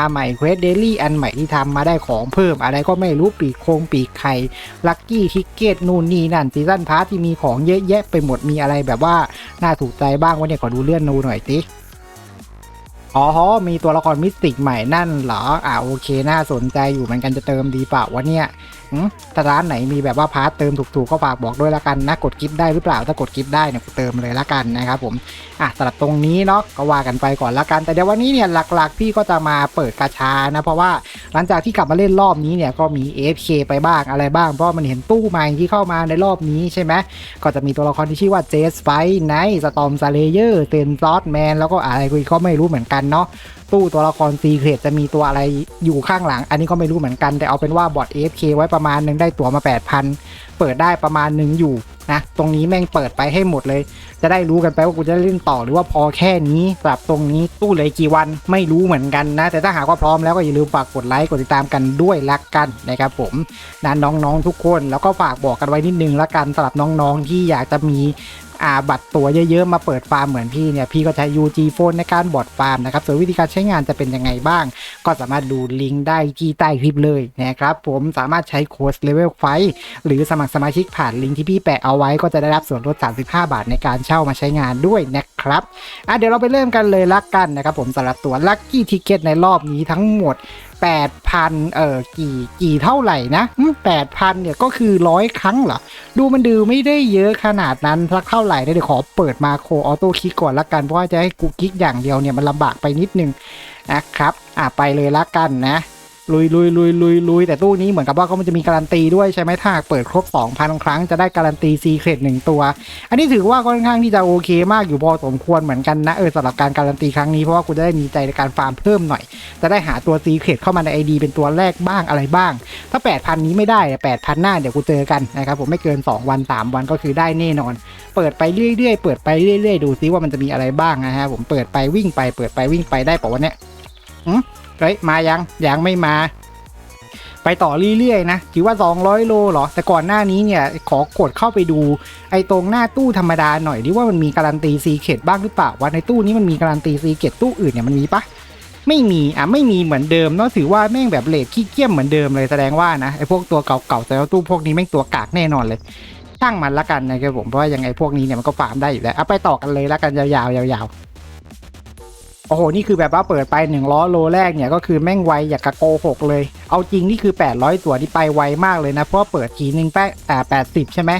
อาใหม่เควสเดลี่อันใหม่ที่ทำมาได้ของเพิ่มอะไรก็ไม่รู้ปีกโครงปีกไข่ลัคกี้ทิกเก็ตนู่นนี่นั่นซีซั่นพาร์ทที่มีของเยอะแยะไปหมดมีอะไรแบบว่า น่าถูกใจบ้างวะเนี่ยขอดูเลื่อนนูหน่อยติอ๋อ มีตัวละครมิสติกใหม่นั่นเหรอ อ่าโอเค น่าสนใจอยู่เหมือนกันจะเติมดีเปล่าวะเนี่ย ถ้าร้านไหนมีแบบว่าพาร์ทเติมถูกๆก็ฝากบอกด้วยละกันนะกดกิฟต์ได้หรือเปล่าถ้ากดกิฟต์ได้เนี่ยกูเติมเลยละกันนะครับผมอะสำหรับตรงนี้เนาะก็ว่ากันไปก่อนละกัน แต่เดี๋ยววันนี้เนี่ยหลักๆพี่ก็จะมาเปิดกาชานะเพราะว่าหลังจากที่กลับมาเล่นรอบนี้เนี่ยก็มี AFK ไปบ้างอะไรบ้างเพราะมันเห็นตู้ใหม่ที่เข้ามาในรอบนี้ใช่ไหมก็จะมีตัวละครที่ชื่อว่าเจสไฟไนท์สตอมซาเลเยอร์เซนซอสแมนแล้วก็อะไรก็ไม่รู้เหมือนกันเนาะ ตู้ตัวละครซีเครตจะมีตัวอะไรอยู่ข้างหลัง อันนี้ก็ไม่รู้เหมือนกัน แต่เอาเป็นว่าบอท AFK ไว้ประมาณหนึงได้ตั๋วมา 8,000 เปิดได้ประมาณหนึงอยู่นะตรงนี้แม่งเปิดไปให้หมดเลย จะได้รู้กันไปว่ากูจะเล่นต่อหรือว่าพอแค่นี้สำหรับตรงนี้ตู้เลยกี่วันไม่รู้เหมือนกันนะ แต่ถ้าหากว่าพร้อมแล้วก็อย่าลืมฝากกดไลค์กดติดตามกันด้วยละกันนะครับผมนะน้องๆทุกคนแล้วก็ฝากบอกกันไว้นิดนึงละกันสำหรับน้องๆที่อยากจะมี อ่าบัตรตัวเยอะๆ มาเปิดฟาร์มเหมือนพี่เนี่ยพี่ก็ใช้ UG Phone ในการบอดฟาร์มนะครับส่วนวิธีการใช้งานจะเป็นยังไงบ้าง ก็สามารถดูลิงก์ได้ที่ใต้คลิปเลยนะครับผมสามารถใช้โค้ดเลเวลไฟหรือสมัครสมาชิกผ่านลิงก์ที่พี่แปะเอาไว้ก็จะได้รับส่วนลด 35 บาทในการเช่ามาใช้งานด้วยนะครับอะเดี๋ยวเราไปเริ่มกันเลยละกันนะครับผมสำหรับตัว Lucky Ticket ในรอบนี้ทั้งหมด8,000 เอ่อกี่กี่เท่าไหร่นะ 8,000 เนี่ยก็คือร้อยครั้งเหรอ ดูมันดูไม่ได้เยอะขนาดนั้นสักเท่าไหร่เดี๋ยวขอเปิดมาโคออโต้คลิกก่อนละกัน เพราะว่าจะให้กูคลิกอย่างเดียวเนี่ยมันลำบากไปนิดนึงนะครับ อะไปเลยละกันนะ ลุยลุยลุยลุยลุยแต่ตู้นี้เหมือนกับว่าเขามันจะมีการันตีด้วยใช่ไหมถ้าเปิดครบ 2,000 ครั้งจะได้การันตีซีเครตหนึ่งตัว อันนี้ถือว่าค่อนข้างที่จะโอเคมากอยู่พอสมควรเหมือนกันนะเออสำหรับการการันตีครั้งนี้เพราะว่ากูจะได้มีใจในการฟาร์มเพิ่มหน่อย จะได้หาตัวซีเครตเข้ามาใน ID เป็นตัวแรกบ้างอะไรบ้าง ถ้า 8,000 นี้ไม่ได้ 8,000 หน้าเดี๋ยวกูเจอกันนะครับผมไม่เกิน 2 วัน 3 วันก็คือได้แน่นอน เปิดไปเรื่อยๆ เปิดไปเรื่อยๆ ดูซิว่ามันจะมีอะไรบ้างนะฮะผมเปิดไปวิ่งไปเปิดไปวิ่งไปได้ป่าวะเนี่ยหื เฮ้ยมายังยังไม่มา ไปต่อเรื่อยๆนะถือว่า 200 โลเหรอ แต่ก่อนหน้านี้เนี่ยขอกดเข้าไปดู ไอ้ตรงหน้าตู้ธรรมดาหน่อยดิว่ามันมีการันตีซีเคดบ้างหรือเปล่าว่าในตู้นี้มันมีการันตีซีเคดตู้อื่นเนี่ยมันมีปะไม่มีอะไม่มีเหมือนเดิมเนาะถือว่าแม่งแบบเลทขี้เกียจเหมือนเดิมเลยแสดงว่านะไอ้พวกตัวเก่าๆแต่ว่าตู้พวกนี้แม่งตัวกากแน่นอนเลยช่างมันละกันนะครับผมเพราะว่ายังไงพวกนี้เนี่ยมันก็ฟาร์มได้อยู่แล้วเอาไปต่อกันเลยละกันยาวๆยาวๆ โอ้โห นี่คือแบบว่าเปิดไปหนึ่งล้อโลแรกเนี่ยก็คือแม่งไวอย่ากกะโกหกเลย เอาจริงนี่คือ 800 ตัวที่ไปไวมากเลยนะ เพราะว่าเปิดทีนึงแป๊ะอ่า80ใช่ไหม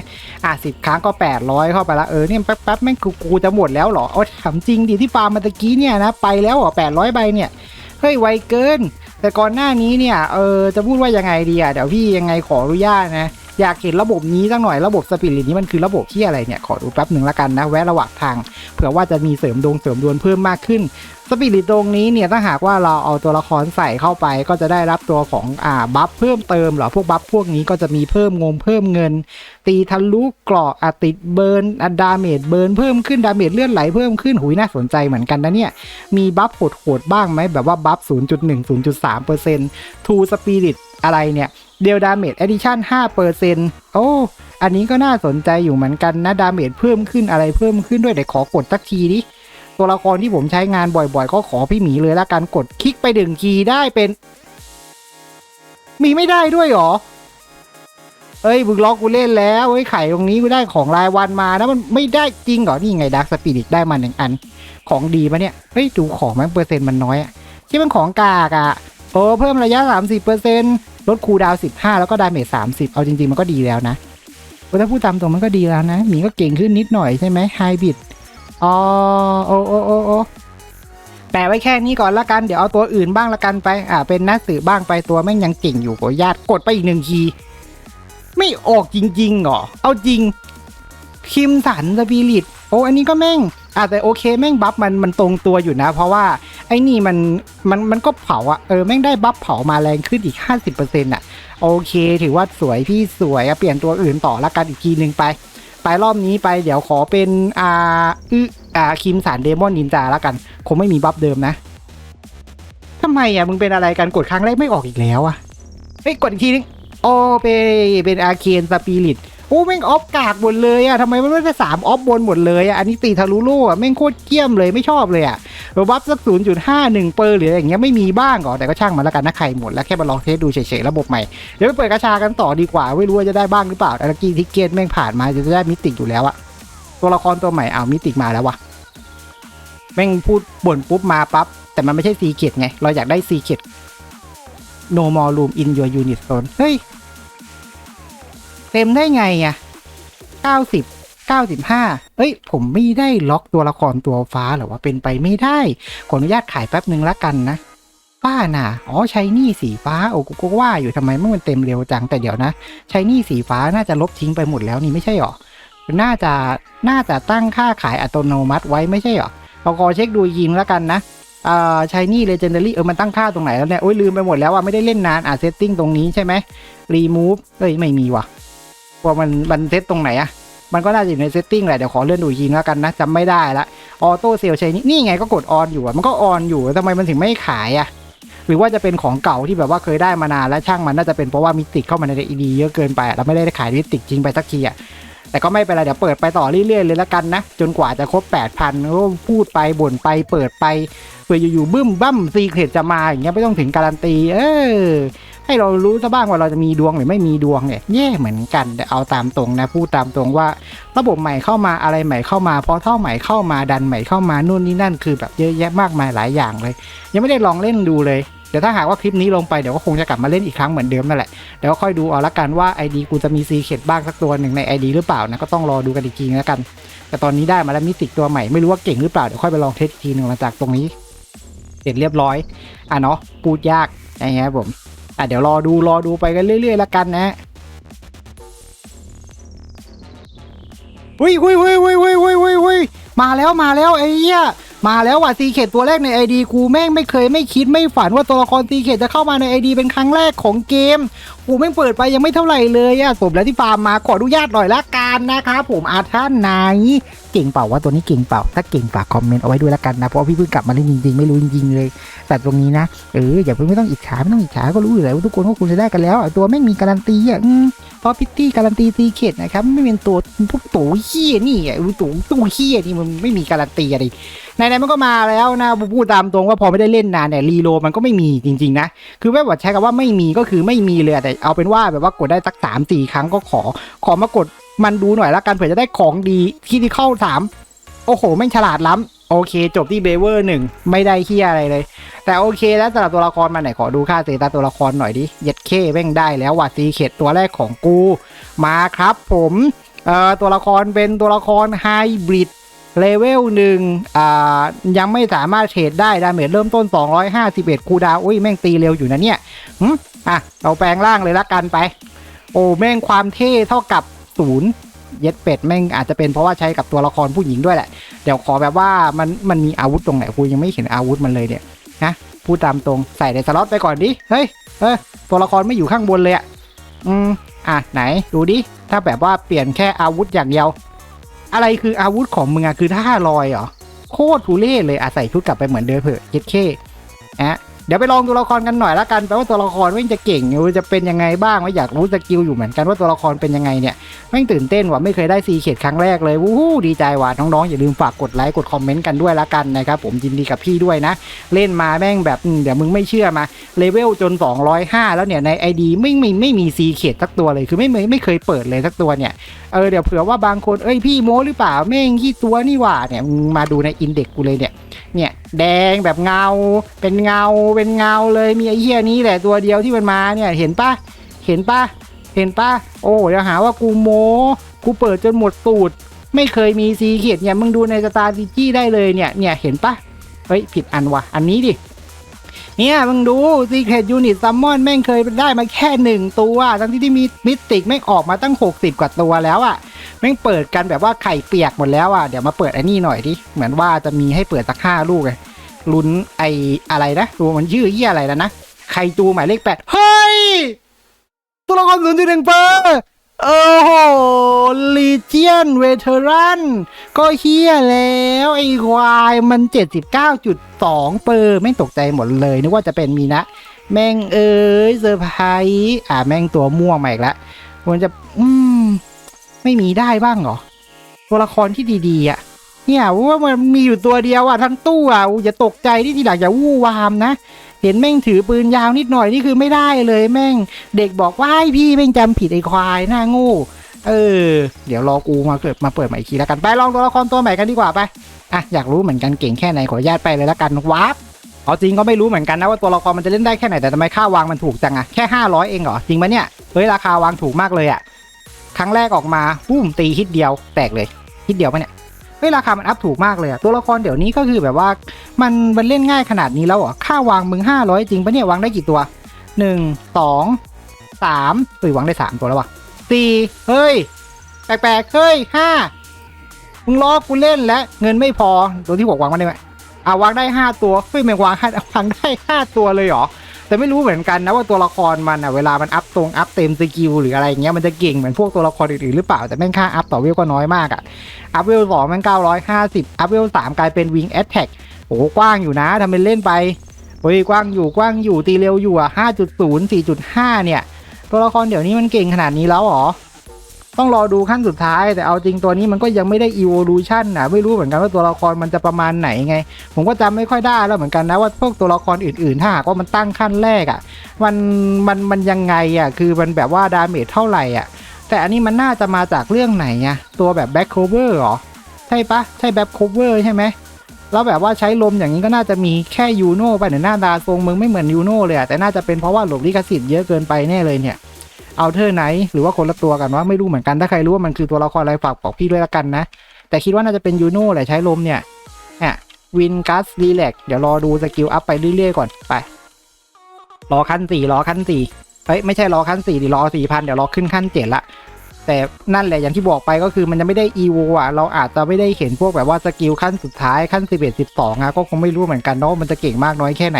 อะสิบครั้งก็ 800 เข้าไปละเออเนี่ยแป๊บๆแม่งกูกูจะหมดแล้วเหรอเอาถามจริงดิที่ฟาร์มมาตะกี้เนี่ยนะไปแล้วเหรอ800 ใบเนี่ยเฮ้ยไวเกิน แต่ก่อนหน้านี้เนี่ยเออจะพูดว่ายังไงดีอะเดี๋ยวพี่ยังไงขออนุญาตนะ อยากเห็นระบบนี้สักหน่อยระบบสปิริตนี้มันคือระบบที่อะไรเนี่ย ขอดูแป๊บหนึ่งละกันนะ แวะระหว่างทางเผื่อว่าจะมีเสริมดวงเสริมดวงเพิ่มมากขึ้นสปิริตตรงนี้เนี่ยถ้าหากว่าเราเอาตัวละครใส่เข้าไปก็จะได้รับตัวของอ่าบัฟเพิ่มเติมเหรอพวกบัฟพวกนี้ก็จะมีเพิ่มงงเพิ่มเงิน ตีทะลุเกราะอติดเบิร์นอดาเมจเบิร์นเพิ่มขึ้นดาเมจเลื่อนไหลเพิ่มขึ้นหุยน่าสนใจเหมือนกันนะเนี่ย มีบัฟโหดๆบ้างไหมแบบว่าบัฟ 0.1 0.3% True Spirit อะไรเนี่ยเดียวดาเมจ Addition 5%โอ้ อันนี้ก็น่าสนใจอยู่เหมือนกันนะ ดาเมจเพิ่มขึ้นอะไรเพิ่มขึ้นด้วยเดี๋ยวขอกดสักทีดิตัวละครที่ผมใช้งานบ่อยๆ ก็ขอพี่หมีเลยละกันกดคลิกไปดึงคีย์ได้เป็น มีไม่ได้ด้วยเหรอ เอ้ยบึกล็อกกูเล่นแล้วเอ้ยไข่ตรงนี้กูได้ของรายวันมานะมันไม่ได้จริงเหรอ นี่ไงดักสปิริตได้มาหนึ่งอัน ของดีปะเนี่ย เฮ้ยดูของแม่งเปอร์เซ็นต์มันน้อยอะที่มันของกากอะ อ้เพิ่มระยะ 30%ลดคูดาว 15 แล้วก็ดาเมจ30 เอาจริง ๆ มันก็ดีแล้วนะโอ้ถ้าพูดตามตรงมันก็ดีแล้วนะ หมีก็เก่งขึ้นนิดหน่อยใช่ไหมไฮบิดอ๋อโอ้โอ้โอ้โอ้แปะไว้แค่นี้ก่อนละกัน เดี๋ยวเอาตัวอื่นบ้างละกันไป อ่า เป็นนักสืบบ้างไปตัวแม่งยังเก่งอยู่ขอญาติกดไปอีกหนึ่งที ไม่ออกจริงๆเหรอ เอาจริง คิมสันสปิริต โอ้ อันนี้ก็แม่งอะแต่โอเคแม่งบัฟมันมันตรงตัวอยู่นะ เพราะว่า ไอ้นี่มันมันมันก็เผาอะเออแม่งได้บัฟเผามาแรงขึ้นอีก 50%อะโอเค ถือว่าสวยพี่สวยอะเปลี่ยนตัวอื่นต่อละกันอีกทีหนึ่งไป ไปรอบนี้ไปเดี๋ยวขอเป็นอ่าอึอ่าคิมสารเดมอนนินจาล้วกัน คงไม่มีบัฟเดิมนะทำไมอะมึงเป็นอะไรกันกดครั้งแรกไม่ออกอีกแล้วอะเฮ้ยกดอีกทีนึงโอเป็นเป็นอาเคนสปิริต โอ้แม่งออฟกากหมดเลยอะทำไมมันไม่ได้สามออฟบนหมดเลยอะอันนี้ตีทะลุโล่อะแม่งโคตรเกี้ยมเลยไม่ชอบเลยอะบัฟสักศูนย์จุดห้าหนึ่งเปอร์หรืออย่างเงี้ยไม่มีบ้างเหรอแต่ก็ช่างมันแล้วกันนะใครหมดแล้วแค่มาลองเทสดูเฉยๆระบบใหม่เดี๋ยวไปเปิดกระชากันต่อดีกว่าไม่รู้ว่าจะได้บ้างหรือเปล่าอารากี้ทิเกตแม่งผ่านมาจะได้มิติอยู่แล้วอะตัวละครตัวใหม่เอามิติมาแล้ววะแม่งพูดบ่นปุ๊บมาปั๊บแต่มันไม่ใช่ซีเกตไงเราอยากได้ซีเกต no more room in your unit zone เฮ้ย เต็มได้ไงอะ90 95 เอ้ย ผมไม่ได้ล็อกตัวละครตัวฟ้าหรอว่าเป็นไปไม่ได้ ขออนุญาตขายแป๊บหนึ่งละกันนะป้าน่ะ อ๋อใช้นี่สีฟ้า โอ้กูก็ว่าอยู่ทำไมไมันเต็มเร็วจัง แต่เดี๋ยวนะ ใช้นี่สีฟ้าน่าจะลบทิ้งไปหมดแล้วนี่ไม่ใช่หรอ น่าจะ น่าจะตั้งค่าขายอัตโนมัติไว้ไม่ใช่หรอเราขอเช็คดูยิงแล้วกันนะอ่าใช้นี่เลเจนดารี่เออมันตั้งค่าตรงไหนแล้วเนี่ย โอ้ยลืมไปหมดแล้วอะไม่ได้เล่นนาน อะเซตติ้งตรงนี้ใช่ไหมรีมูฟเอ้ยไม่มีว่ะ ว่ามันมันเซตตรงไหนอะมันก็น่าจะอยู่ในเซตติ้งแหละ เดี๋ยวขอเลื่อนดูยิงแล้วกันนะจำไม่ได้ละออโต้เซลใช้นี่ไงก็กดออนอยู่อะมันก็ออนอยู่ทำไมมันถึงไม่ขายอะหรือว่าจะเป็นของเก่าที่แบบว่าเคยได้มานานแล้วช่างมันน่าจะเป็นเพราะว่ามิติเข้ามาในอีดีเยอะเกินไปเราไม่ได้ขายมิติจริงไปสักทีอะแต่ก็ไม่เป็นไรเดี๋ยวเปิดไปต่อเรื่อยๆเลยละกันนะ จนกว่าจะครบ 8,000ก็พูดไปบ่นไปเปิดไปเพื่ออยู่ๆบึ้มบั้มซีเครตจะมาอย่างเงี้ยไม่ต้องถึงการันตี เออ ให้เรารู้ซะบ้างว่าเราจะมีดวงหรือไม่มีดวงเนี่ยแย่เหมือนกันแต่เอาตามตรงนะพูดตามตรงว่า ระบบใหม่เข้ามาอะไรใหม่เข้ามาพอเท่าใหม่เข้ามาดันใหม่เข้ามานู่นนี่นั่นคือแบบเยอะแยะมากมายหลายอย่างเลย ยังไม่ได้ลองเล่นดูเลยเดี๋ยวถ้าหากว่าคลิปนี้ลงไปเดี๋ยวก็คงจะกลับมาเล่นอีกครั้งเหมือนเดิมนั่นแหละเดี๋ยวก็ค่อยดูเอาละกันว่า ID กูจะมีซีเคดบ้างสักตัวหนึ่งใน ID หรือเปล่านะก็ต้องรอดูกันอีกทีนึงแล้วกัน แต่ตอนนี้ได้มาแล้วมิติกตัวใหม่ไม่รู้ว่าเก่งหรือเปล่าเดี๋ยวค่อยไปลองเทสทีหนึ่งหลังจากตรงนี้ เสร็จเรียบร้อยอะเนาะพูดยากนะครับผม อะเดี๋ยวรอดูรอดูไปกันเรื่อยๆแล้วกันนะฮะหุยฮุยฮุยฮุยฮุยฮุยฮุยมาแล้วมาแล้วไอ้เหี้ยมาแล้วว่ะซีเคตตัวแรกในไอดีกูแม่งไม่เคยไม่คิดไม่ฝันว่าตัวละครซีเคตจะเข้ามาในไอดีเป็นครั้งแรกของเกมกูแม่งเปิดไปยังไม่เท่าไหร่เลยอะสมแล้วที่ฟาร์มมาขออนุญาตหน่อยละกันนะครับผมอาท่านไหนเก่งเปล่าว่าตัวนี้เก่งเปล่า ถ้าเก่งฝากคอมเมนต์เอาไว้ด้วยละกันนะเพราะว่าพี่เพิ่งกลับมาเล่นจริงๆไม่รู้จริงๆเลย แต่ตรงนี้นะเอออย่าเพิ่งไม่ต้องอิจฉาไม่ต้องอิจฉาก็รู้อยู่แล้วว่าทุกคนก็คงจะได้กันแล้วอะตัวไม่งมีการันตีอะเพราะพิตตี้การันตีซีเคดนะครับไม่เป็นตัวพวกตัวเฮี้ยนี่อะตัวตัวเฮี้ยนี่มันไม่มีการันตีอะไรไหนๆมันก็มาแล้วนะพูดตามตรงว่าพอไม่ได้เล่นนานเนี่ยรีโลมันก็ไม่มีจริงๆนะคือแบบว่าใช้คำว่าไม่มีก็คือไม่มีเลยแต่เอาเป็นว่าแบบว่ากดได้สักสามสี่ครั้งก็ขอ ขอมากดมันดูหน่อยละกันเผื่อจะได้ของดีที่ที่เข้าสามโอ้โหแม่งฉลาดล้ำโอเค จบที่เบเวอร์หนึ่งไม่ได้เฮียอะไรเลย แต่โอเคแล้วสำหรับตัวละครมาไหนขอดูค่าเซตัสตัวละครหน่อยดิเย็ดเคแม่งได้แล้วว่ะซีเขตตัวแรกของกู มาครับผมเอ่อตัวละครเป็นตัวละครไฮบริด เลเวลหนึ่งอ่ายังไม่สามารถเทรดได้ ดาเมจเริ่มต้น 251 คูดาวอุ้ยแม่งตีเร็วอยู่นะเนี่ยหึอะเราแปลงร่างเลยละกันไป โอ้แม่งความเท่เท่ากับศูนย์เย็ดเป็ดแม่งอาจจะเป็นเพราะว่าใช้กับตัวละครผู้หญิงด้วยแหละ เดี๋ยวขอแบบว่ามันมันมีอาวุธตรงไหนกูยังไม่เห็นอาวุธมันเลยเนี่ยนะพูดตามตรงใส่ในสล็อตไปก่อนดิ เฮ้ยเออตัวละครไม่อยู่ข้างบนเลยอะอืมอะไหนดูดิ ถ้าแบบว่าเปลี่ยนแค่อาวุธอย่างเดียว อะไรคืออาวุธของมึงอะคือท่าลอยเหรอ โคตรทุเล่เลยอาศัยชุดกลับไปเหมือนเดิมเถอะเย็ดเคอะเดี๋ยวไปลองตัวละครกันหน่อยละกันแปลว่าตัวละครว่าจะเก่งอจะเป็นยังไงบ้างว่าอยากรู้สกิลอยู่เหมือนกันว่าตัวละครเป็นยังไงเนี่ยแม่งตื่นเต้นว่ะไม่เคยได้ซีเขตครั้งแรกเลยวู้ฮู้ดีใจว่ะน้องๆอย่าลืมฝากกดไลค์กดคอมเมนต์กันด้วยละกันนะครับผมยินดีกับพี่ด้วยนะ เล่นมาแม่งแบบเดี๋ยวมึงไม่เชื่อมาเลเวลจน 205 แล้วเนี่ยใน ID ไม่ไม่ไม่มีซีเขตสักตัวเลยคือไม่ไม่ไม่เคยเปิดเลยสักตัวเนี่ยเออเดี๋ยวเผื่อว่าบางคนเอ้ยพี่โม้หรือเปล่าแม่งขี้ตัวนี่หว่าเนี่ยมาดูในอินเด็กกูเลยเนี่ยเนี่ยแดงแบบเงา เป็นเงาเป็นเงาเลยมีไอ้เหี้ยนี้แหละตัวเดียวที่มันมาเนี่ยเห็นปะเห็นปะเห็นปะโอ้เดี๋ยวหาว่ากูโม้กูเปิดจนหมดสูตรไม่เคยมีซีเขียดเนี่ยมึงดูในสตาร์ดิจี้ได้เลยเนี่ยเนี่ยเห็นปะเฮ้ยผิดอันวะอันนี้ดิ เนี่ยมึงดูซีเค t ยูนิตซัมมอนแม่งเคยได้มาแค่หนึ่งตัวทั้งที่ที่มีมิติกแม่งออกมาตั้ง 60 กว่าตัวแล้วอะ่ะแม่งเปิดกันแบบว่าไข่เปียกหมดแล้วอะ่ะเดี๋ยวมาเปิดไอ้นี่หน่อยดิเหมือนว่าจะมีให้เปิดสักห้าลูกเลยลุ้นไออะไรนะดูมันชื่อเหี้ยอะไรแล้วนะไข่ตูหมายเลขแปดเฮ้ยตัวละครศูนย์จุดหนึ่งเปอร์ โอ้โหลีเจียนเวเทอรันก็เฮียแล้ว ไอ้ควายมัน 79.2 เปอร์ไม่ตกใจหมดเลย นึกว่าจะเป็นมีนะ แม่งเอ้ยเซอร์ไพรส์อ่าแม่งตัวม่วงมาอีกแล้วมันจะอืม ไม่มีได้บ้างเหรอ ตัวละครที่ดีๆอะ เนี่ยว่ามันมีอยู่ตัวเดียวอะทั้งตู้อะอู้อย่าตกใจที่ทีหลังอย่าวู่วามนะ เห็นแม่งถือปืนยาวนิดหน่อยนี่คือไม่ได้เลยแม่ง เด็กบอกว่าพี่แม่งจำผิดไอ้ควายหน้าง่เออ เดี๋ยวรอกูมาเกิดมาเปิดใหม่อีกทีแล้วกันไปลองตัวละครตัวใหม่กันดีกว่าไปอะอยากรู้เหมือนกันเก่งแค่ไหนขออนุญาตไปเลยแล้วกันวาร์ปเอาจริงก็ไม่รู้เหมือนกันนะว่าตัวละครมันจะเล่นได้แค่ไหนแต่ทำไมค่าวางมันถูกจังอะแค่ 500 เองเหรอจริงปะเนี่ยเฮ้ยราคาวางถูกมากเลยอะครั้งแรกออกมาปุ้มตีฮิตเดียวแตกเลยฮิตเดียวปะเนี่ย เฮ้ยราคามันอัพถูกมากเลยอะตัวละครเดี๋ยวนี้ก็คือแบบว่ามันมันเล่นง่ายขนาดนี้แล้วเหรอค่าวางมึง 500 จริงปะเนี่ยวางได้กี่ตัว 1 2 3ตุยวางได้ 3 ตัวแล้ววะ4เฮ้ย แปลกๆเฮ้ย5มึงล้อกูเล่นและเงินไม่พอตัวที่บอกวางมาได้ไหมอ่าวางได้ 5 ตัวเฮ้ยแม่งวางห้วางได้ 5 ตัวเลยเหรอ แต่ไม่รู้เหมือนกันนะว่าตัวละครมันอะเวลามันอัพตรงอัพเต็มสกิลหรืออะไรเงี้ยมันจะเก่งเหมือนพวกตัวละครอื่นๆหรือเปล่าแต่แม่งค่าอัพต่อเวลก็น้อยมากอะอัพเวลสองแม่งเก้าร้อยห้าสิบอัพเวลสามกลายเป็นวิงแอตแทกโอ้กว้างอยู่นะทำเป็นเล่นไปเฮ้ยกว้างอยู่กว้างอยู่ตีเร็วอยู่อะห้าจุดศูนย์สี่จุดห้าเนี่ย ตัวละครเดี๋ยวนี้มันเก่งขนาดนี้แล้วหรอ ต้องรอดูขั้นสุดท้าย แต่เอาจริงตัวนี้มันก็ยังไม่ได้ evolution นะไม่รู้เหมือนกันว่าตัวละครมันจะประมาณไหนไง ผมก็จำไม่ค่อยได้แล้วเหมือนกันนะว่าพวกตัวละครอื่นๆ ถ้าหากว่ามันตั้งขั้นแรกอะ่ะมันมันมันยังไงอะ่ะคือมันแบบว่าดาเมจเท่าไหร่อะแต่อันนี้มันน่าจะมาจากเรื่องไหนอะตัวแบบ back cover เหรอใช่ปะใช่ back cover ใช่ไหมแล้วแบบว่าใช้ลมอย่างนี้ก็น่าจะมีแค่ยูโน่ไปเนี่ยหน้าตาทรงมึงไม่เหมือนยูโน่เลยอะแต่น่าจะเป็นเพราะว่าหลบลิขสิทธิ์เยอะเกินไปแน่เลยเนี่ย เอาเธอไหนหรือว่าคนละตัวกันว่าไม่รู้เหมือนกันถ้าใครรู้ว่ามันคือตัวละครอะไรฝากบอกพี่ด้วยละกันนะ แต่คิดว่าน่าจะเป็นยูโน่แหละใช้ลมเนี่ยเนี่ยวินกัสรีแลกเดี๋ยวรอดูสกิลอัพไปเรื่อยๆก่อนไปรอขั้นสี่รอขั้นสี่เฮ้ยไม่ใช่รอขั้นสี่ดิรอสี่พันเดี๋ยวรอขึ้นขั้นเจ็ดละแต่นั่นแหละอย่างที่บอกไปก็คือมันยังไม่ได้ EVO อะเราอาจจะไม่ได้เห็นพวกแบบว่าสกิลขั้นสุดท้ายขั้น 11 12อะก็คงไม่รู้เหมือนกันเนาะมันจะเก่งมากน้อยแค่ไหน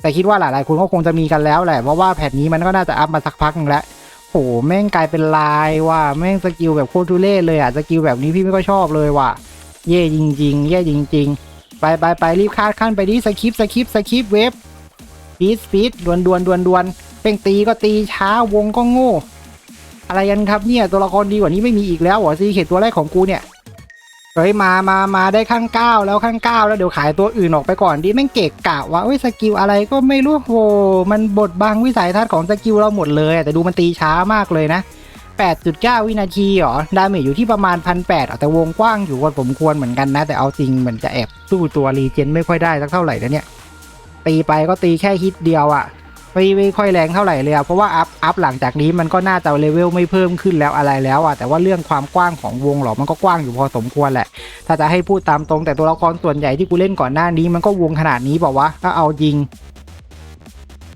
แต่คิดว่าหลายๆคนก็คงจะมีกันแล้วแหละเพราะว่าแพทนี้มันก็น่าจะอัพมาสักพักนึงแล้วโหแม่งกลายเป็นลายว่ะแม่งสกิลแบบโคตรทุเล่เลยอะสกิลแบบนี้พี่ไม่ก็ชอบเลยว่ะเย่จริง ๆ เย่จริง ๆ ไปไปไปรีบคาดขั้นไปดิสคิปสคิปสคิปเว็บฟีดฟีดดวนดวนดวนดวนเป้งตีก็ตีช้าวงก็โง่ อะไรกันครับเนี่ยตัวละครดีกว่านี้ไม่มีอีกแล้วเหรอซีเขตตัวแรกของกูเนี่ย เฮ้ยมามามาได้ขั้นเก้าแล้วขั้นเก้าแล้วเดี๋ยวขายตัวอื่นออกไปก่อนดิแม่งเกะกะว่าเอ้ยสกิลอะไรก็ไม่รู้โหมันบดบังวิสัยทัศน์ของสกิลเราหมดเลยแต่ดูมันตีช้ามากเลยนะ8.9 วินาทีเหรอ ดาเมจอยู่ที่ประมาณพันแปดแต่วงกว้างอยู่พอสมควรเหมือนกันนะ แต่เอาจริงเหมือนจะแอบสู้ตัวรีเจนไม่ค่อยได้สักเท่าไหร่นะเนี่ย ตีไปก็ตีแค่ฮิตเดียวอะ ไม่ไม่ค่อยแรงเท่าไหร่เลยอะเพราะว่าอัพอัพหลังจากนี้มันก็น่าจะเลเวลไม่เพิ่มขึ้นแล้วอะไรแล้วอะแต่ว่าเรื่องความกว้างของวงหรอมันก็กว้างอยู่พอสมควรแหละ ถ้าจะให้พูดตามตรงแต่ตัวละครส่วนใหญ่ที่กูเล่นก่อนหน้านี้มันก็วงขนาดนี้บอกว่าถ้าเอาจริง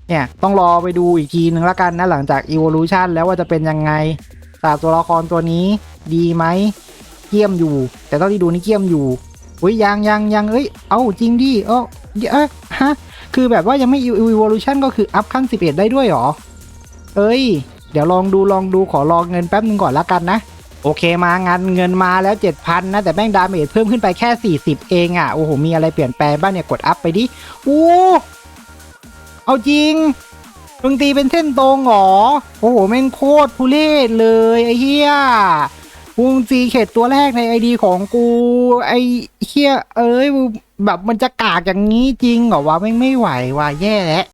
เนี่ยต้องรอไปดูอีกทีนึงละกันนะหลังจาก evolution แล้วว่าจะเป็นยังไงแต่ตัวละครตัวนี้ดีไหมเกี่ยมอยู่ แต่ตอนที่ดูนี่เกี่ยมอยู่อุ้ยยังยังยังเอ้ย เอาจริงดิเออเอ้ยฮะ คือแบบว่ายังไม่ evolution ก็คืออัพขั้น 11 ได้ด้วยหรอ เอ้ย เดี๋ยวลองดูลองดูขอลองเงินแป๊บนึงก่อนละกันนะ โอเคมางานเงินมาแล้ว 7,000 นะ แต่แม่งดาเมจเพิ่มขึ้นไปแค่ 40 เองอะ่ะ โอ้โห มีอะไรเปลี่ยนแปลงบ้างเนี่ย กดอัพไปดิอู้เอาจริงมึงตีเป็นเส้นตรงเหรอ โอ้โหแม่งโคตรทุเรศเลยไอ้เหี้ยวงซีเขตตัวแรกในไอดีของกู ไอ้เฮียเอ้ย แบบมันจะกากอย่างนี้จริงเหรอวะไม่งไม่ไหวว่ะแย่แล้ว